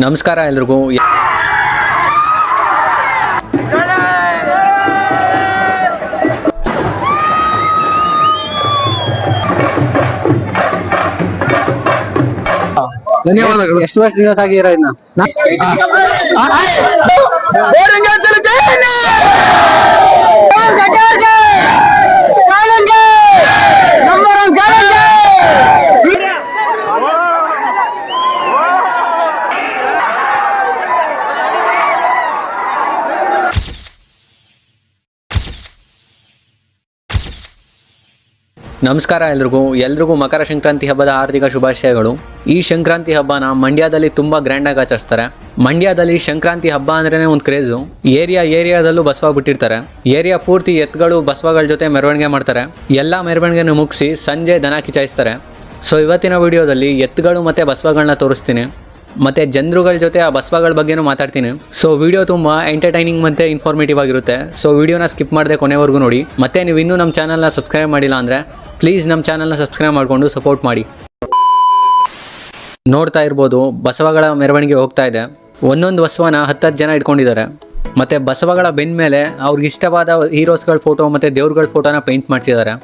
ನಮಸ್ಕಾರ ಎಲ್ರಿಗೂ ಧನ್ಯವಾದಗಳು ಎಷ್ಟು ವರ್ಷ ದಿವಸ ಆಗಿರೋ ಇನ್ನ ನಮಸ್ಕಾರ ಎಲ್ರಿಗೂ. ಎಲ್ರಿಗೂ ಮಕರ ಸಂಕ್ರಾಂತಿ ಹಬ್ಬದ ಹಾರ್ದಿಕ ಶುಭಾಶಯಗಳು. ಈ ಸಂಕ್ರಾಂತಿ ಹಬ್ಬನ ಮಂಡ್ಯದಲ್ಲಿ ತುಂಬಾ ಗ್ರ್ಯಾಂಡಾಗಿ ಆಚರಿಸ್ತಾರೆ. ಮಂಡ್ಯದಲ್ಲಿ ಸಂಕ್ರಾಂತಿ ಹಬ್ಬ ಅಂದ್ರೇ ಒಂದು ಕ್ರೇಜು ಏರಿಯಾ ಏರಿಯಾದಲ್ಲೂ ಬಸವ ಬಿಟ್ಟಿರ್ತಾರೆ. ಏರಿಯಾ ಪೂರ್ತಿ ಎತ್ಗಳು ಬಸವಗಳ ಜೊತೆ ಮೆರವಣಿಗೆ ಮಾಡ್ತಾರೆ. ಎಲ್ಲಾ ಮೆರವಣಿಗೆನ ಮುಗಿಸಿ ಸಂಜೆ ದನ ಕಿಚಾಯಿಸ್ತಾರೆ ಸೊ ಇವತ್ತಿನ ವಿಡಿಯೋದಲ್ಲಿ ಎತ್ತುಗಳು ಮತ್ತೆ ಬಸವಗಳನ್ನ ತೋರಿಸ್ತೀನಿ. ಮತ್ತೆ ಜನರುಗಳ ಜೊತೆ ಆ ಬಸವಗಳ ಬಗ್ಗೆನೂ ಮಾತಾಡ್ತೀನಿ. ಸೊ ವಿಡಿಯೋ ತುಂಬ ಎಂಟರ್ಟೈನಿಂಗ್ ಮತ್ತೆ ಇನ್ಫಾರ್ಮೇಟಿವ್ ಆಗಿರುತ್ತೆ. ಸೊ ವಿಡಿಯೋನ ಸ್ಕಿಪ್ ಮಾಡದೆ ಕೊನೆವರೆಗೂ ನೋಡಿ. ಮತ್ತೆ ನೀವು ಇನ್ನೂ ನಮ್ಮ ಚಾನಲ್ನ ಸಬ್ಸ್ಕ್ರೈಬ್ ಮಾಡಿಲ್ಲ ಅಂದರೆ ಪ್ಲೀಸ್ ನಮ್ಮ ಚಾನಲ್ನ ಸಬ್ಸ್ಕ್ರೈಬ್ ಮಾಡಿಕೊಂಡು ಸಪೋರ್ಟ್ ಮಾಡಿ. ನೋಡ್ತಾ ಇರ್ಬೋದು, ಬಸವಗಳ ಮೆರವಣಿಗೆ ಹೋಗ್ತಾ ಇದೆ. ಒಂದೊಂದು ಬಸವನ ಹತ್ತತ್ತು ಜನ ಇಟ್ಕೊಂಡಿದ್ದಾರೆ. ಮತ್ತೆ ಬಸವಗಳ ಬೆನ್ ಮೇಲೆ ಅವ್ರಿಗೆ ಇಷ್ಟವಾದ ಹೀರೋಸ್ಗಳ ಫೋಟೋ ಮತ್ತೆ ದೇವ್ರಗಳ ಫೋಟೋನ ಪೇಂಟ್ ಮಾಡಿಸಿದ್ದಾರೆ.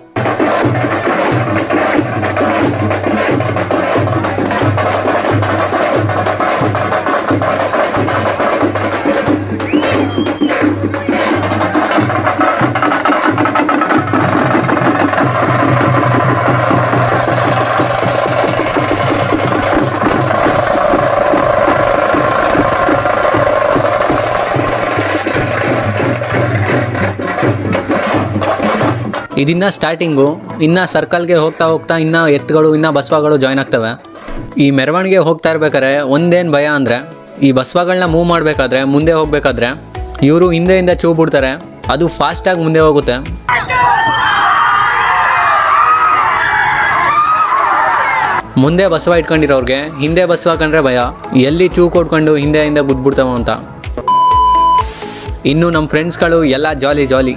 ಇದಿನ್ನ ಸ್ಟಾರ್ಟಿಂಗು ಇನ್ನ ಸರ್ಕಲ್ಗೆ ಹೋಗ್ತಾ ಹೋಗ್ತಾ ಇನ್ನ ಎತ್ತುಗಳು ಇನ್ನ ಬಸವಗಳು ಜಾಯ್ನ್ ಆಗ್ತವೆ. ಈ ಮೆರವಣಿಗೆ ಹೋಗ್ತಾ ಇರ್ಬೇಕಾದ್ರೆ ಒಂದೇನು ಭಯ ಅಂದರೆ, ಈ ಬಸವಗಳನ್ನ ಮೂವ್ ಮಾಡಬೇಕಾದ್ರೆ, ಮುಂದೆ ಹೋಗಬೇಕಾದ್ರೆ, ಇವರು ಹಿಂದೆಯಿಂದ ಚೂ ಬಿಡ್ತಾರೆ, ಅದು ಫಾಸ್ಟಾಗಿ ಮುಂದೆ ಹೋಗುತ್ತೆ. ಮುಂದೆ ಬಸವ ಇಟ್ಕೊಂಡಿರೋರಿಗೆ, ಹಿಂದೆ ಬಸವ ಕಂಡ್ರೆ ಭಯ, ಎಲ್ಲಿ ಚೂ ಕೊಟ್ಕೊಂಡು ಹಿಂದೆಯಿಂದ ಗುದ್ಬಿಡ್ತಾವ ಅಂತ. ಇನ್ನು ನಮ್ಮ ಫ್ರೆಂಡ್ಸ್ಗಳು ಎಲ್ಲ ಜಾಲಿ ಜಾಲಿ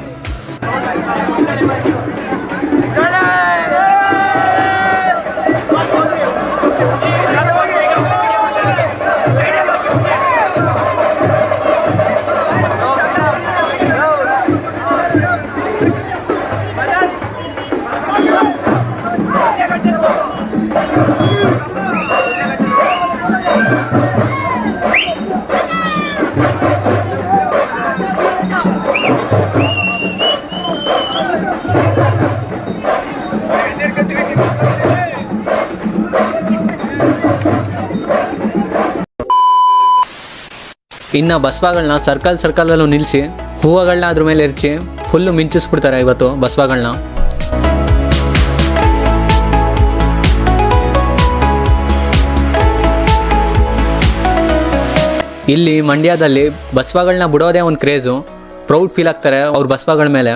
ಇನ್ನು ಬಸವಗಳನ್ನ ಸರ್ಕಲ್ ಸರ್ಕಲಲ್ಲೂ ನಿಲ್ಲಿಸಿ ಹೂವುಗಳನ್ನ ಅದ್ರ ಮೇಲೆ ಎರಚಿ ಫುಲ್ಲು ಮಿಂಚಿಸ್ಬಿಡ್ತಾರೆ ಇವತ್ತು ಬಸವಗಳನ್ನ ಇಲ್ಲಿ ಮಂಡ್ಯದಲ್ಲಿ ಬಸವಗಳನ್ನ ಬಿಡೋದೇ ಒಂದು ಕ್ರೇಜು ಪ್ರೌಡ್ ಫೀಲ್ ಆಗ್ತಾರೆ ಅವ್ರ ಬಸವಗಳ ಮೇಲೆ.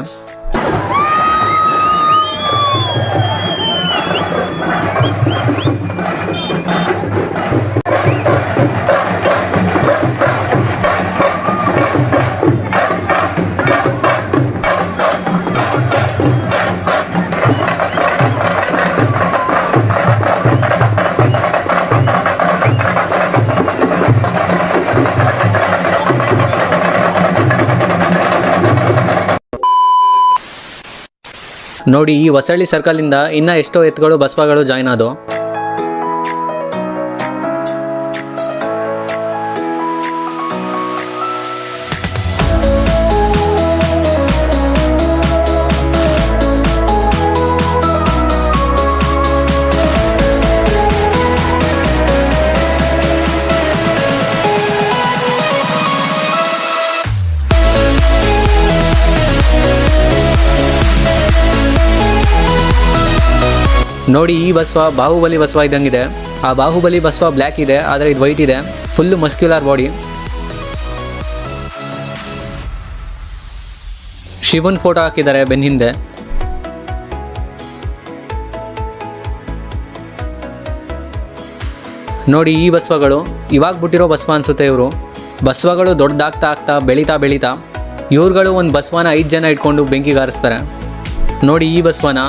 ನೋಡಿ ಈ ಹೊಸಳ್ಳಿ ಸರ್ಕಲಿಂದ ಇನ್ನ ಎಷ್ಟೋ ಎತ್ತುಗಳು ಬಸವಗಳು ಜಾಯ್ನ್ ಆದವು. ನೋಡಿ, ಈ ಬಸವ ಬಾಹುಬಲಿ ಬಸವ ಇದ್ದಂಗಿದೆ. ಆ ಬಾಹುಬಲಿ ಬಸವ ಬ್ಲ್ಯಾಕ್ ಇದೆ, ಆದರೆ ಇದು ವೈಟ್ ಇದೆ. ಫುಲ್ಲು ಮಸ್ಕ್ಯುಲರ್ ಬಾಡಿ ಶಿವನ್ ಫೋಟೋ ಹಾಕಿದ್ದಾರೆ ಬೆನ್ನ ಹಿಂದೆ. ನೋಡಿ, ಈ ಬಸವಗಳು, ಇವಾಗ ಬಿಟ್ಟಿರೋ ಬಸವ ಅನ್ಸುತ್ತೆ ಇವರು. ಬಸವಗಳು ದೊಡ್ಡದಾಗ್ತಾ ಆಗ್ತಾ ಬೆಳೀತಾ ಬೆಳೀತಾ, ಇವ್ರುಗಳು ಒಂದು ಬಸವನ ಐದು ಜನ ಇಟ್ಕೊಂಡು ಬೆಂಕಿಗಾರಿಸ್ತಾರೆ ನೋಡಿ, ಈ ಬಸವನ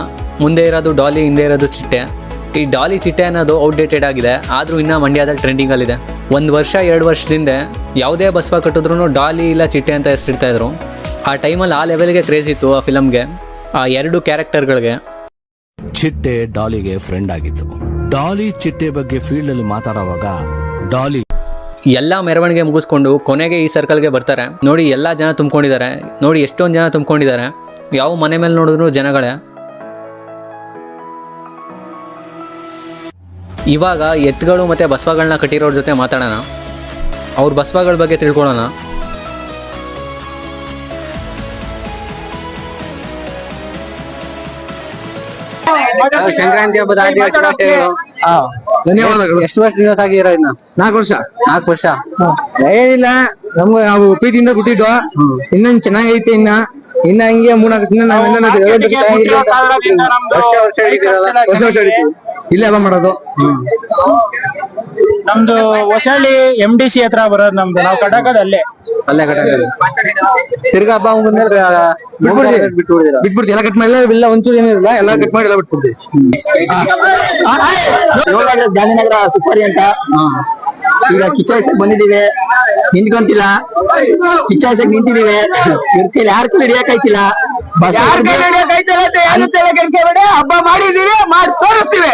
ಮುಂದೆ ಇರೋದು ಡಾಲಿ ಹಿಂದೆ ಇರೋದು ಚಿಟ್ಟೆ. ಈ ಡಾಲಿ ಚಿಟ್ಟೆ ಅನ್ನೋದು ಔಟ್ಡೇಟೆಡ್ ಆಗಿದೆ. ಆದರೂ ಇನ್ನೂ ಮಂಡ್ಯದಲ್ಲಿ ಟ್ರೆಂಡಿಂಗಲ್ಲಿದೆ ಒಂದು ವರ್ಷ ಎರಡು ವರ್ಷದಿಂದ ಯಾವುದೇ ಬಸವ ಕಟ್ಟಿದ್ರು ಡಾಲಿ ಇಲ್ಲ ಚಿಟ್ಟೆ ಅಂತ ಹೆಸರಿಡ್ತಾ ಇದ್ರು. ಆ ಟೈಮಲ್ಲಿ ಆ ಲೆವೆಲ್ಗೆ ಕ್ರೇಜ್ ಇತ್ತು ಆ ಫಿಲಮ್ಗೆ ಆ ಎರಡು ಕ್ಯಾರೆಕ್ಟರ್ಗಳಿಗೆ ಚಿಟ್ಟೆ ಡಾಲಿಗೆ ಫ್ರೆಂಡ್ ಆಗಿತ್ತು. ಡಾಲಿ ಚಿಟ್ಟೆ ಬಗ್ಗೆ ಫೀಲ್ಡ್ ಅಲ್ಲಿ ಮಾತಾಡುವಾಗ ಡಾಲಿ ಎಲ್ಲ ಮೆರವಣಿಗೆ ಮುಗಿಸ್ಕೊಂಡು ಕೊನೆಗೆ ಈ ಸರ್ಕಲ್ಗೆ ಬರ್ತಾರೆ. ನೋಡಿ ಎಲ್ಲ ಜನ ತುಂಬ್ಕೊಂಡಿದ್ದಾರೆ. ನೋಡಿ ಎಷ್ಟೊಂದು ಜನ ತುಂಬ್ಕೊಂಡಿದ್ದಾರೆ. ಯಾವ ಮನೆ ಮೇಲೆ ನೋಡಿದ್ರು ಜನಗಳೇ. ಇವಾಗ ಎತ್ತುಗಳು ಮತ್ತು ಬಸವಗಳನ್ನ ಕಟ್ಟಿರೋರ ಜೊತೆ ಮಾತಾಡೋಣ. ಅವ್ರ ಬಸವಗಳ ಬಗ್ಗೆ ತಿಳ್ಕೊಳ್ಳೋಣ ಸಂಕ್ರಾಂತಿ ಹಬ್ಬದ ಧನ್ಯವಾದಗಳು. ಎಷ್ಟು ವರ್ಷ ದಿವಸ ಆಗಿರೋ ಇನ್ನ? ನಾಲ್ಕು ವರ್ಷ. ನಾಲ್ಕು ವರ್ಷ? ಏನಿಲ್ಲ ನಮ್ಗೆ ನಾವು ಪ್ರೀತಿಯಿಂದ ಬಿಟ್ಟಿದ್ವು ಇನ್ನೊಂದ್ ಚೆನ್ನಾಗೈತೆ ಇನ್ನ. ಇನ್ನ ಹಂಗೆ ಮೂರ್ನಾಲ್ಕು ದಿನ ನಾವೆಲ್ಲ ವರ್ಷ ವರ್ಷ ವರ್ಷ ಇಲ್ಲೇ ಹಬ್ಬ ಮಾಡೋದು? ನಮ್ದು ಹೊಸಳ್ಳಿ ಎಂ ಡಿ ಸಿ ಹತ್ರ ಬರೋದು ನಮ್ದು. ನಾವು ಕಟಕದ ಅಲ್ಲೇ. ಅಲ್ಲೇ ಕಟ್ ತಿರ್ಗಾ ಹಬ್ಬ ಮುಗಿದ್ಮೇಲೆ ಬಿಟ್ಬಿಡ್ತೀವಿ ಬಿಟ್ಬಿಡ್ತೀವಿ ಎಲ್ಲ ಕಟ್ ಮಾಡಿಲ್ಲ ಇಲ್ಲ ಒಂಚೂರು ಏನಿರಲ್ಲ ಎಲ್ಲ ಕಟ್ ಮಾಡಿ ಎಲ್ಲ ಬಿಟ್ಬಿಡ್ತೀವಿ ಗಾಂಧಿನಗರ ಸುಪಾರಿ ಅಂತ. ಈಗ ಕಿಚ್ಚಾಯ್ಸಕ್ ಬಂದಿದ್ದೀವಿ. ನಿಂತ್ಕೊಂತಿಲ್ಲ. ಕಿಚ್ಚಾಯ್ಸಕ್ ನಿಂತಿದ್ದೀವಿ. ಇವ್ರ ಕೈಲಿ ಹಿಡಿಯಕ್ ಆಯ್ತಿಲ್ಲ. ಯಾರ ಕೈ ಹಿಡಿಯಕ್ಕಾಯ್ತಿಲ್ಲ ಅಂತ ಏನು ತಲೆ ಕೆಡ್ಸ್ಕೊಬೇಡಿ ಹಬ್ಬ ಮಾಡಿದೀವಿ ಮಾಡಿ ತೋರಿಸ್ತೀವಿ.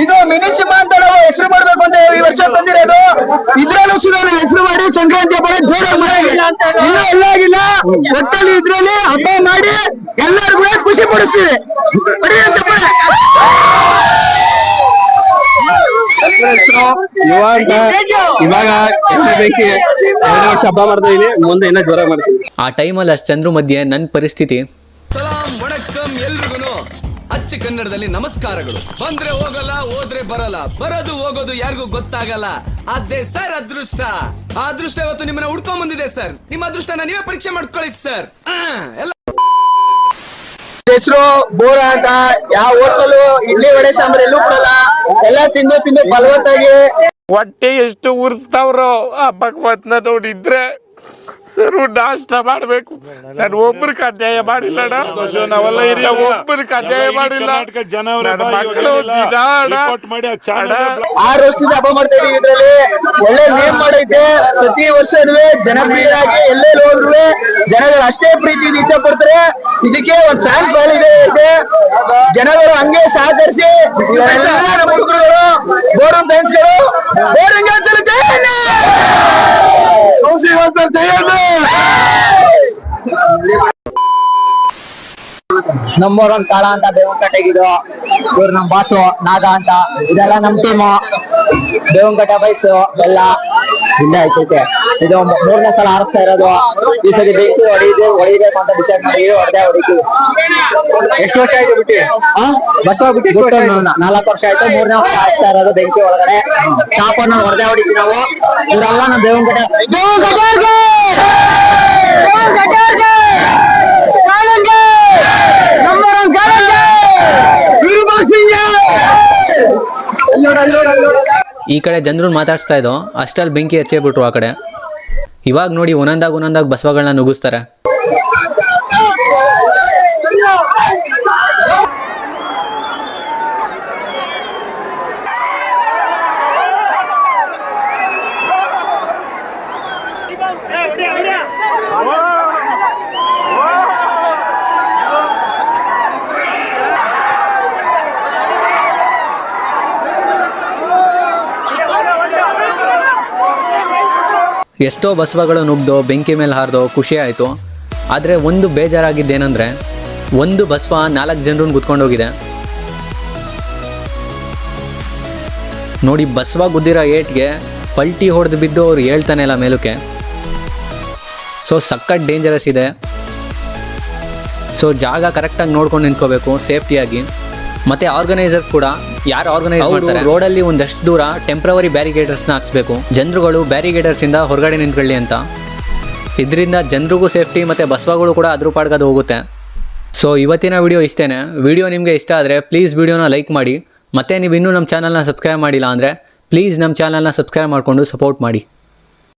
ಇದು ಮಿನಿಸಿಪ ಅಂತ ನಾವು ಹೆಸರು ಮಾಡ್ಬೇಕು ಅಂತ ಈ ವರ್ಷ ಬಂದಿರೋದು ಇದ್ರಲ್ಲೂ ಸುಧಾ ನಾವು ಹೆಸರು ಮಾಡಿ ಸಂಕ್ರಾಂತಿ ಹಬ್ಬ ಜೋರಾಗಿ ಮಾಡಿ ಇನ್ನೂ ಎಲ್ಲ ಆಗಿಲ್ಲ. ಒಟ್ಟಲ್ಲಿ ಇದ್ರಲ್ಲಿ ಹಬ್ಬ ಮಾಡಿ ಎಲ್ಲರಿಗೂ ಖುಷಿ ಪಡಿಸ್ತೀವಿ ಇವಾಗ ಎರಡು ವರ್ಷ ಹಬ್ಬ ಮಾಡ್ತಾ ಇದೀನಿ ಮುಂದೆ ಇನ್ನೂ ಆ ಟೈಮಲ್ಲಿ ಅಷ್ಟು ಚಂದ್ರು ಮಧ್ಯೆ ನನ್ನ ಪರಿಸ್ಥಿತಿ. ಸಲಾಂ ವಣಕ್ಕಂ ಎಲ್ರಿಗೂ ಅಚ್ಚ ಕನ್ನಡದಲ್ಲಿ ನಮಸ್ಕಾರಗಳು. ಬಂದ್ರೆ ಹೋಗಲ್ಲ ಹೋದ್ರೆ ಬರಲ್ಲ. ಬರೋದು ಹೋಗೋದು ಯಾರಿಗೂ ಗೊತ್ತಾಗಲ್ಲ. ಅದೇ ಸರ್ ಅದೃಷ್ಟ. ಆ ಅದೃಷ್ಟ ಇವತ್ತು ನಿಮ್ಮನ್ನ ಹುಡ್ಕೊಂಡ್ ಬಂದಿದೆ ಸರ್. ನಿಮ್ಮ ಅದೃಷ್ಟನ ನೀವೇ ಪರೀಕ್ಷೆ ಮಾಡ್ಕೊಳ್ಳಿ ಸರ್. ಎಲ್ಲ ಹೆಸರು ಬೋರ ಅಂತ. ಯಾವ ಹೋಟೆಲು ಇಡ್ಲಿ ವಡೆ ಸಾಂಬಾರ್ ಎಲ್ಲೂ ಕೊಡಲ್ಲ. ಎಲ್ಲ ತಿಂದು ತಿಂದು ಫಲವತ್ತಾಗಿ. ಹೊಟ್ಟೆ ಎಷ್ಟು ಉರ್ಸ್ತಾವ್ರ ಆ ಭಗವತ್ನ ನೋಡಿದ್ರೆ ಸರು ನಾಷ್ಟ ಮಾಡ್ಬೇಕು. ನಾನು ಒಬ್ರಿಗೆ ಅನ್ಯಾಯ ಮಾಡಿಲ್ಲ ಒಬ್ರಿಗೆ ಅನ್ಯಾಯ ಮಾಡಿಲ್ಲ. ಮಕ್ಕಳು ಆರು ವರ್ಷದ ಹಬ್ಬ ಮಾಡ್ತಾ ಇದೀವಿ ಇದ್ರಲ್ಲಿ. ಒಳ್ಳೆ ನೇಮ್ ಮಾಡೈತೆ ಪ್ರತಿ ವರ್ಷನೂ ಜನಪ್ರಿಯರಾಗಿ ಎಲ್ಲೇ ಹೋದ್ರು ಜನಗಳು ಅಷ್ಟೇ ಪ್ರೀತಿ ಇಷ್ಟಪಡ್ತಾರೆ. ಇದಕ್ಕೆ ಒಂದ್ ಫ್ಯಾನ್ ಇದೆ ಇದೆ. ಜನಗಳು ಹಂಗೆ ಸಹಕರಿಸಿ ನಮ್ಮ ಹುಡುಗರುಗಳು ಬೋರಂ ಫ್ಯಾನ್ಸ್ಗಳು ಬೋರಿಂಗ್ ಜಯಣ್ಣ ಕೌಶಿವಂತರ್ ಜಯಣ್ಣ ನಮ್ಮೂರ್ ಒಂದ್ ಕಾಳ ಅಂತ ಬೇವಂಕಟ್ಟೆಗಿದು ಇವ್ರು ನಮ್ ಬಾಸು ನಾಗ ಅಂತ. ಇದೆಲ್ಲ ನಮ್ ಟೀಮು ಬೇವಂಕಟ್ಟೆ ಬೈಸು ಎಲ್ಲ. ಇಲ್ಲೇ ಆಯ್ತೈತೆ. ಇದು ಮೂರನೇ ಸಲ ಆರಿಸ್ತಾ ಇರೋದು. ಈ ಸತಿ ಬೆಂಕಿ ಹೊಡಿದೆ ಹೊಡಿಬೇಕು ಅಂತ ಡಿಸೈಡ್ ಮಾಡಿ ಹೊಡೆದೇ ಹೊಡಿತೀವಿ. ಎಷ್ಟು ವರ್ಷ ಆಯ್ತು ಬಿಟ್ಟು? ಬಸ್ ಬಿಟ್ಟು ನಾಲ್ಕು ವರ್ಷ ಆಯ್ತು ಮೂರನೇ ವರ್ಷ ಆರಿಸ್ತಾ ಇರೋದು ಬೆಂಕಿ ಒಳಗಡೆ. ಟಾಪನ್ನ ಹೊಡೆದೇ ಹೊಡಿತೀವಿ ನಾವು. ಇವರೆಲ್ಲ ನಮ್ಮ ದೇವನ ಕಡೆ! ಕಾಲಂಗೆ! ನಂಬರ್ ಈ ಕಡೆ ಜನರು ಮಾತಾಡಿಸ್ತಾ ಇದ್ದೋ ಅಷ್ಟಲ್ಲಿ ಬೆಂಕಿ ಹಚ್ಚೇಬಿಟ್ರು ಆ ಕಡೆ. ಇವಾಗ ನೋಡಿ ಒಂದೊಂದಾಗಿ ಒಂದೊಂದಾಗಿ ಬಸವಗಳನ್ನ ನುಗ್ಗಿಸ್ತಾರೆ. ಎಷ್ಟೋ ಬಸವಗಳು ನುಗ್ದು, ಬೆಂಕಿ ಮೇಲೆ ಹಾರ್ದೋ, ಖುಷಿ ಆಯಿತು. ಆದರೆ ಒಂದು ಬೇಜಾರಾಗಿದ್ದೇನೆಂದರೆ, ಒಂದು ಬಸವ ನಾಲ್ಕು ಜನರನ್ನು ಕುತ್ಕೊಂಡೋಗಿದೆ ನೋಡಿ, ಬಸವ ಗುದ್ದಿರೋ ಏಟ್ಗೆ ಪಲ್ಟಿ ಹೊಡೆದು ಬಿದ್ದು ಅವ್ರು ಹೇಳ್ತಾನೆ ಇಲ್ಲ ಮೇಲಕ್ಕೆ. ಸೊ ಸಕ್ಕತ್ ಡೇಂಜರಸ್ ಇದೆ. ಸೊ ಜಾಗ ಕರೆಕ್ಟಾಗಿ ನೋಡ್ಕೊಂಡು ನಿಂತ್ಕೋಬೇಕು ಸೇಫ್ಟಿಯಾಗಿ ಮತ್ತೆ ಆರ್ಗನೈಸರ್ಸ್ ಕೂಡ ಯಾರು ಆರ್ಗನೈಸ್ ಮಾಡ್ತಾರೆ? ರೋಡಲ್ಲಿ ಒಂದಷ್ಟು ದೂರ ಟೆಂಪ್ರವರಿ ಬ್ಯಾರಿಗೇಡರ್ಸ್ನ ಹಾಕ್ಸ್ಬೇಕು. ಜನರುಗಳು ಬ್ಯಾರಿಗೇಡರ್ಸ್ ಇಂದ ಹೊರಗಡೆ ನಿಂತ್ಕೊಳ್ಳಿ ಅಂತ. ಇದರಿಂದ ಜನರಿಗೂ ಸೇಫ್ಟಿ ಮತ್ತೆ ಬಸವಗಳು ಕೂಡ ಅದ್ರ ಪಾಡ್ಗದು ಹೋಗುತ್ತೆ. ಸೊ ಇವತ್ತಿನ ವಿಡಿಯೋ ಇಷ್ಟೇನೆ. ವಿಡಿಯೋ ನಿಮಗೆ ಇಷ್ಟ ಆದರೆ ಪ್ಲೀಸ್ ವಿಡಿಯೋನ ಲೈಕ್ ಮಾಡಿ. ಮತ್ತೆ ನೀವು ಇನ್ನೂ ನಮ್ಮ ಚಾನಲ್ನ ಸಬ್ಸ್ಕ್ರೈಬ್ ಮಾಡಿಲ್ಲ ಅಂದರೆ ಪ್ಲೀಸ್ ನಮ್ಮ ಚಾನಲ್ನ ಸಬ್ಸ್ಕ್ರೈಬ್ ಮಾಡಿಕೊಂಡು ಸಪೋರ್ಟ್ ಮಾಡಿ.